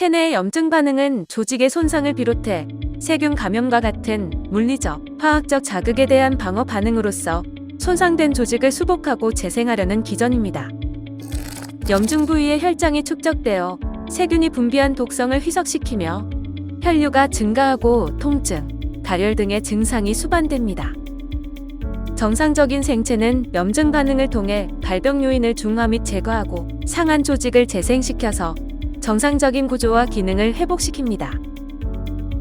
체내의 염증 반응은 조직의 손상을 비롯해 세균 감염과 같은 물리적, 화학적 자극에 대한 방어 반응으로서 손상된 조직을 수복하고 재생하려는 기전입니다. 염증 부위의 혈장이 축적되어 세균이 분비한 독성을 희석시키며 혈류가 증가하고 통증, 발열 등의 증상이 수반됩니다. 정상적인 생체는 염증 반응을 통해 발병 요인을 중화 및 제거하고 상한 조직을 재생시켜서 정상적인 구조와 기능을 회복시킵니다.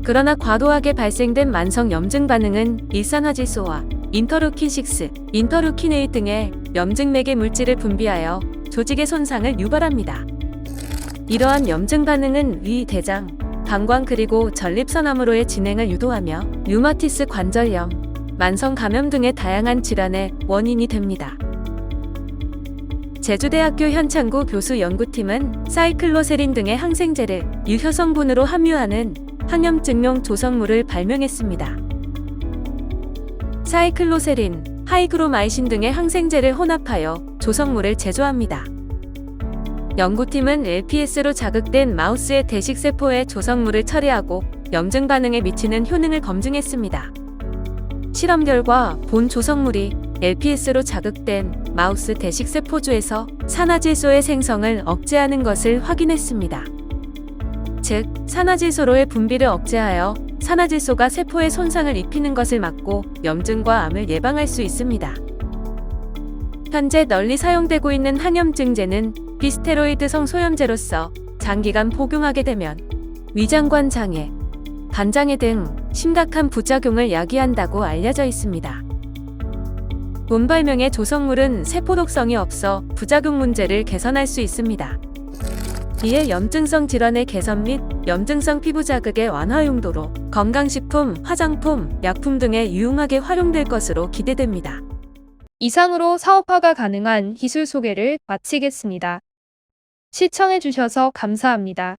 그러나 과도하게 발생된 만성 염증 반응은 일산화질소와 인터루킨6, 인터루킨8 등의 염증 매개 물질을 분비하여 조직의 손상을 유발합니다. 이러한 염증 반응은 위, 대장, 방광 그리고 전립선암으로의 진행을 유도하며 류마티스 관절염, 만성 감염 등의 다양한 질환의 원인이 됩니다. 제주대학교 현창구 교수 연구팀은 사이클로세린 등의 항생제를 유효 성분으로 함유하는 항염증용 조성물을 발명했습니다. 사이클로세린, 하이그로마이신 등의 항생제를 혼합하여 조성물을 제조합니다. 연구팀은 LPS로 자극된 마우스의 대식세포의 조성물을 처리하고 염증 반응에 미치는 효능을 검증했습니다. 실험 결과 본 조성물이 LPS로 자극된 마우스 대식세포주에서 산화질소의 생성을 억제하는 것을 확인했습니다. 즉, 산화질소로의 분비를 억제하여 산화질소가 세포에 손상을 입히는 것을 막고 염증과 암을 예방할 수 있습니다. 현재 널리 사용되고 있는 항염증제는 비스테로이드성 소염제로서 장기간 복용하게 되면 위장관 장애, 간장애 등 심각한 부작용을 야기한다고 알려져 있습니다. 본 발명의 조성물은 세포 독성이 없어 부작용 문제를 개선할 수 있습니다. 이에 염증성 질환의 개선 및 염증성 피부 자극의 완화 용도로 건강식품, 화장품, 약품 등에 유용하게 활용될 것으로 기대됩니다. 이상으로 사업화가 가능한 기술 소개를 마치겠습니다. 시청해주셔서 감사합니다.